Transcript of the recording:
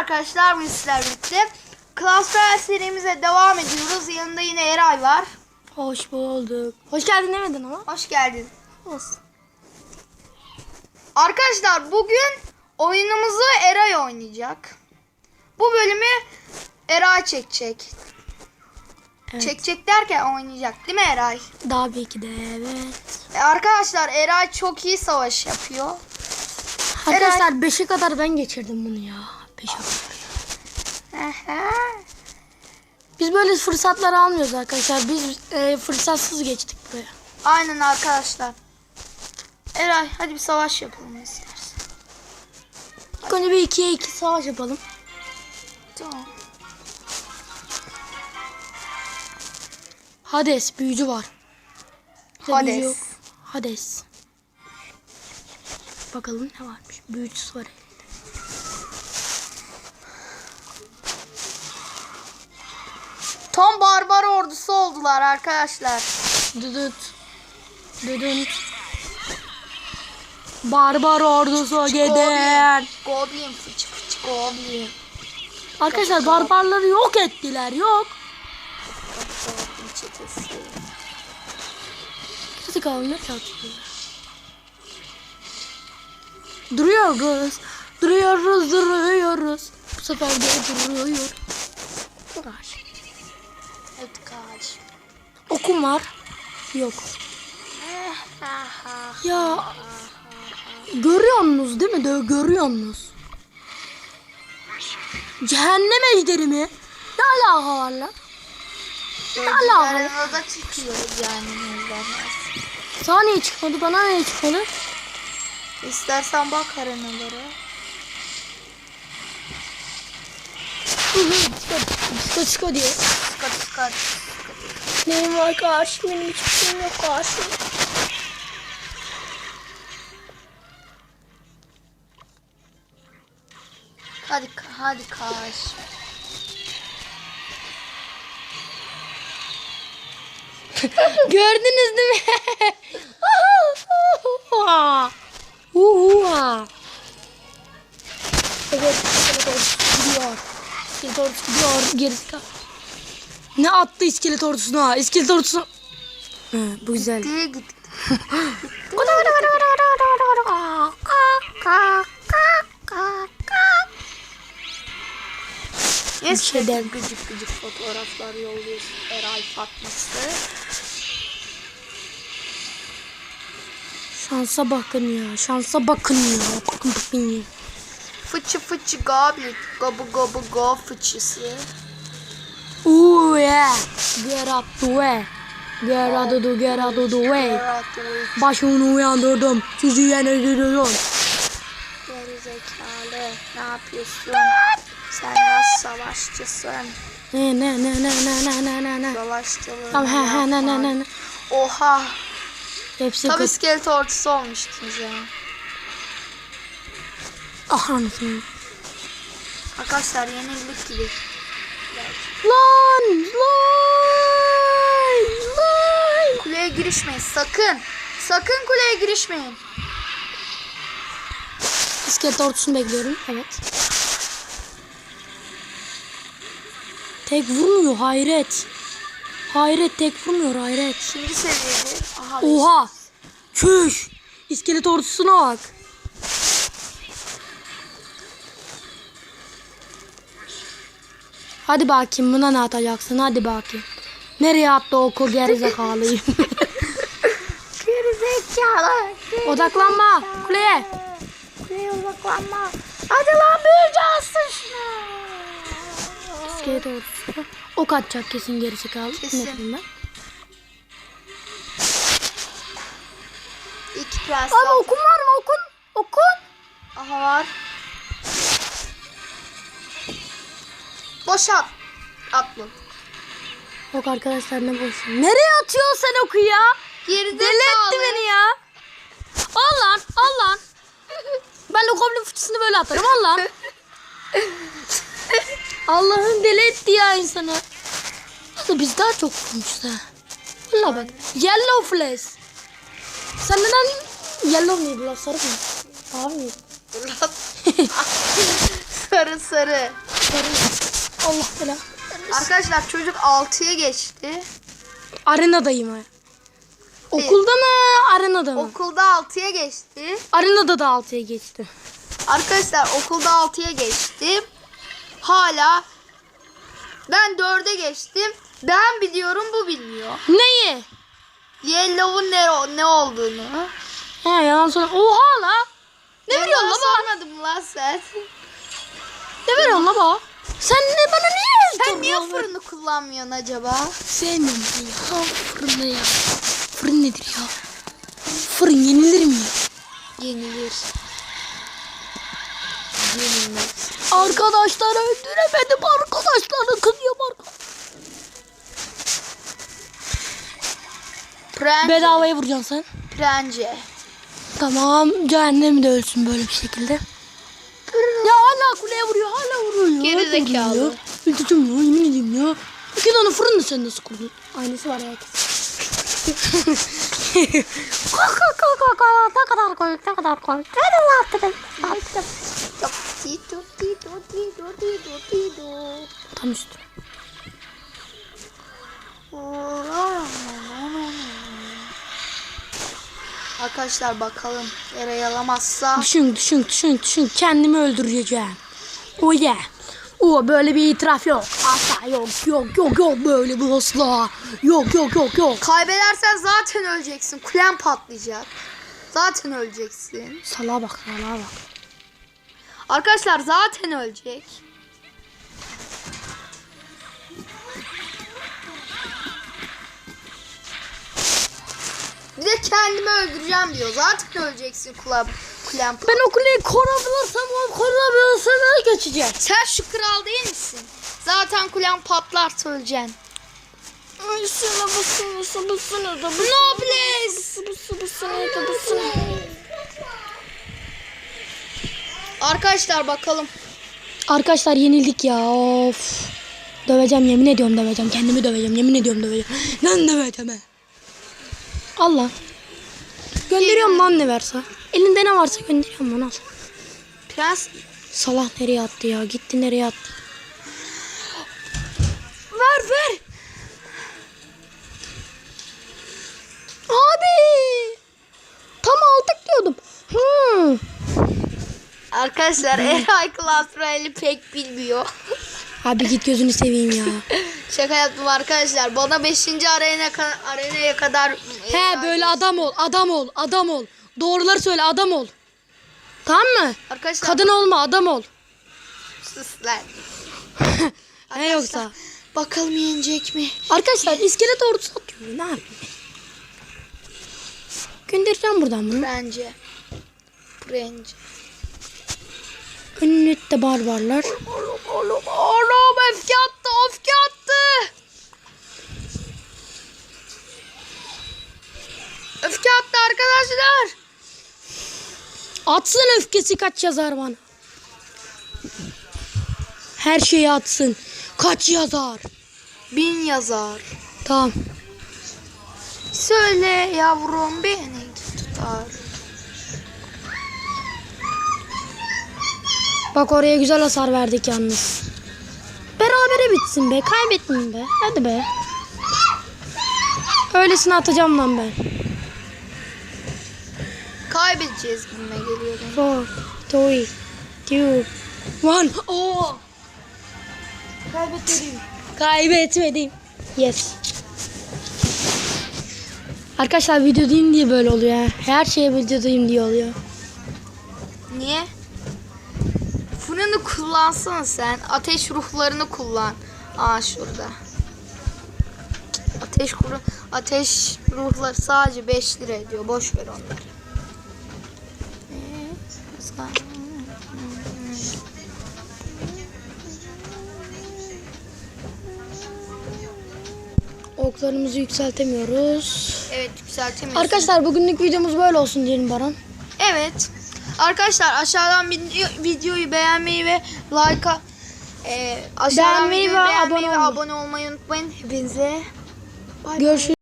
arkadaşlar bugün sizlerle birlikte Clash Royale serimize devam ediyoruz. Yanında yine Eray var. Hoş bulduk. Hoş geldin demedin ama. Hoş geldin. Olsun. Arkadaşlar bugün oyunumuzu Eray oynayacak. Bu bölümü Eray çekecek. Evet. Çekecek derken oynayacak değil mi Eray? Tabii ki de evet. E, arkadaşlar Eray çok iyi savaş yapıyor. Arkadaşlar 5'e kadar ben geçirdim bunu ya. 5'e kadar. Biz böyle fırsatlar almıyoruz arkadaşlar. Biz e, fırsatsız geçtik buraya. Aynen arkadaşlar. Eray hadi bir savaş yapalım istersen. İlk önce bir 2'ye 2 savaş yapalım. Tamam. Hades büyücü var. Bizde büyücü. Hades. Hades. Bakalım ne varmış. Büyücüsü var. Tam barbar ordusu oldular arkadaşlar. Düdüt. Düdüt. Barbar ordusu gider. Goblin fıç fıç goblin. Arkadaşlar barbarları yok ettiler. Yok. Kalın ne çarpıyor? Duruyoruz. Duruyoruz, duruyoruz. Bu sefer de duruyor. Kaç. Evet kardeşim. Okum var. Yok. Ya görüyorsunuz değil mi? De görüyorsunuz. Cehennem ejderi mi? Ne alaka var lan? Allah Allah. Arada çıkıyor yani Sana niye çıkmadı? Bana niye çıkmadı? İstersen bak arenalara. Çıkı çıkı diye. Çıkar çıkar. Neyim var karşım? Benim hiçbir şeyim yok karşım. Hadi hadi kardeşim. Gördünüz değil mi? Uhuha. evet, iskelet ordusu gidiyor. Gidiyor. Gerisi kal- Ne attı iskelet ordusuna? İskelet ordusuna. Hı, bu güzel. Bir şeyden. Gıcık gıcık fotoğraflar yolluyorsun Eray Fatması. Şansa bakın ya. Şansa bakın ya. Bakın bakın ya. Fıçı fıçı goblin. Gobu gobu go fıçısı. Ooh yeah. Get up the way. Get out of the, get out of the way. Başını uyandırdım. Sizi yeniliyorum. Geri zekalı. Ne yapıyorsun? Sen nasıl savaşçısın? Ne ne ne ne ne ne ne ne ne. Savaşçılığını Tamam he he ne ne ne ne. Oha. Hepsi Tam iskelet ordusu olmuştunuz ya. Ah anasını. Arkadaşlar yenildik gibi. Lan lan lan. Kuleye girişmeyin sakın. Sakın kuleye girişmeyin. İskelet ordusunu bekliyorum. Evet. Tek vurmuyor hayret. Hayret tek vurmuyor hayret. İkinci seviyede. Aha. Oha. Çüş. İskelet ordusuna bak. Hadi bakayım buna ne atacaksın hadi bakayım. Nereye attı o ko gerizekalıyı? Geri zekalı. Odaklanma kuleye. Kuleye odaklanma. Hadi lan büyücü alsın şunu. İskelet ordusu. Ok atacak kesin gerizekalı. Kesin. Ne. İki prens. Abi okun var mı okun? Okun. Aha var. Boşalt. Atma. Ok arkadaşlar ne boş. Nereye atıyorsun sen oku ya? Geride Deli beni ya. Al lan al lan. Ben de goblin fıçısını böyle atarım al lan. Allah'ım deli etti ya insanı. Aslında biz daha çok vurmuşuz ha. Valla bak. Yellow flash. Sen neden yellow mıydı lan sarı mı? Abi mi? Sarısı sarı. Allah bela. Arkadaşlar çocuk 6'ya geçti. Arenadayım ha. Okulda mı? Arenada mı? Okulda 6'ya geçti. Arenada da 6'ya geçti. Arkadaşlar okulda 6'ya geçtim. Hala ben 4'e geçtim. Ben biliyorum bu bilmiyor. Neyi? Yellow'un ne, ne olduğunu. He yalan söyle. Oha la. Ne Yalan veriyorsun la bana? sormadım lan sen. Ne veriyorsun la bana? Sen ne bana niye Sen niye fırını kullanmıyorsun acaba? Sevmiyorum ben ya. Fırın ne ya? Fırın nedir ya? Fırın yenilir mi ya? Yenilir. Yenilmez. Arkadaşlar öldüremedim arkadaşlarını kızıyorum arkadaşlar. Prence. Bedavaya vuracaksın sen. Prence. Tamam cehennem de ölsün böyle bir şekilde. Ya hala kuleye vuruyor hala vuruyor. Geri hala zekalı. Öldüreceğim ya yemin ediyorum ya. İki tane fırını sen nasıl kurdun? Aynısı var ya. Kalk kalk kalk kalk. Ne kadar koyuk ne kadar koyuk. Ne de yaptın? Yaptım. Top, tito, tito, tito, tito, tito. Tam üstü. Arkadaşlar bakalım yere yalamazsa Düşün düşün düşün düşün kendimi öldüreceğim. O yeah. O böyle bir itiraf yok. Asla yok yok yok yok böyle bir asla. Yok yok yok yok. kaybedersen zaten öleceksin. Kulen patlayacak. Zaten öleceksin. Salağa bak salağa bak. Arkadaşlar zaten ölecek. De kendimi öldüreceğim diyor. Zaten öleceksin kulağım. Pat- Ben o kuleyi korabilirsem o korabilirsem geçeceğim. Sen şu kral değil misin? Zaten kulen patlarsa öleceksin. Ay sana basın basın basın da basın. Nobles! Basın basın da basın. Arkadaşlar bakalım. Arkadaşlar yenildik ya of. Döveceğim yemin ediyorum döveceğim. Kendimi döveceğim yemin ediyorum döveceğim. Lan döveceğim he. Allah. Gönderiyorum lan ne varsa. Elinde ne varsa gönderiyorum lan al. Prens Salah nereye attı ya? Gitti nereye attı? Ver ver. Abi. Tam aldık diyordum. Hmm. Arkadaşlar Eray Royale'i pek bilmiyor. Abi git gözünü seveyim ya. Şaka yaptım arkadaşlar. Bana 5. arena arenaya kadar He böyle adam ol, adam ol, adam ol. Doğruları söyle adam ol. Tamam mı? Arkadaşlar Kadın olma, adam ol. sus lan. He yoksa. Bakalım yenecek mi? Arkadaşlar iskelet ordusu atıyor. Ne yapayım? Göndereceğim buradan bunu. Bence. Bence. Önünde barbarlar. Oğlum öfke attı öfke attı. Atsın öfkesi kaç yazar bana. Her şeyi atsın. Kaç yazar. Bin yazar. Tamam. Söyle yavrum beni tutar. Bak oraya güzel hasar verdik yalnız. Berabere bitsin be. Kaybetmeyeyim be. Hadi be. Öylesine atacağım lan ben. Kaybedeceğiz gibime geliyor. benim. Four, three, two, one. Oo. Kaybetmedim. Kaybetmedim. Yes. Arkadaşlar videodayım diye böyle oluyor. ha. Her şeye videodayım diye oluyor. Niye? Fırını kullansana sen. Ateş ruhlarını kullan. Aa şurada. Ateş kuru ateş ruhları sadece 5 lira ediyor. Boş ver onları. Oklarımızı yükseltemiyoruz. Evet yükseltemiyorsun. Arkadaşlar bugünlük videomuz böyle olsun diyelim Baran. Evet. Arkadaşlar aşağıdan video, videoyu beğenmeyi ve like'a e, aşağıdan Beğenmeyi ve beğenmeyi abone ve olmayı. abone olmayı unutmayın. Hepinize bay bay. Görüşürüz.